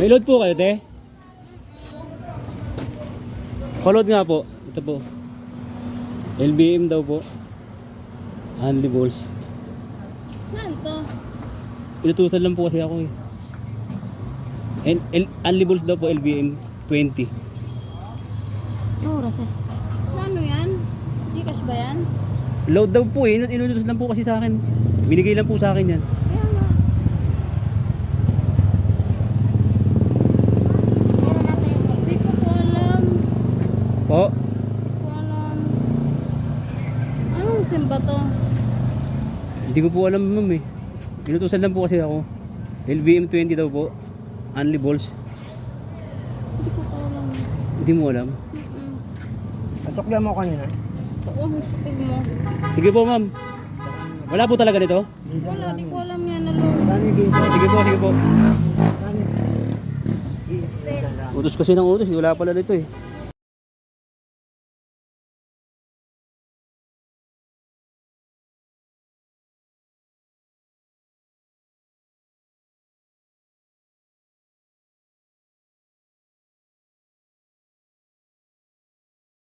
May load po kayo, te? Palod nga po. Ito po. LBM daw po. Only balls. Saan to? Inutusan lang po kasi ako eh. And, L, only balls daw po LBM 20. Oras eh. Saan ano yan? Gcash ba yan? Load daw po eh. Inu- Inutusan lang po kasi sa akin. Binigay lang po sa akin yan. Kaya nga. Hindi ko po alam. Po. Alam. Anong sim ba to? Hindi ko po alam ma'am eh. Inutusan lang po kasi ako. LBM 20 daw po. Only balls. Hindi ko po alam. Hindi mo alam. Nasuklihan mo kanina? Oo, ang supig mo. Sige po ma'am. Wala po talaga nito? Wala, di ko alam yan. Dito? Sige po, sige po. Utos kasi ng utos. Wala pala nito eh.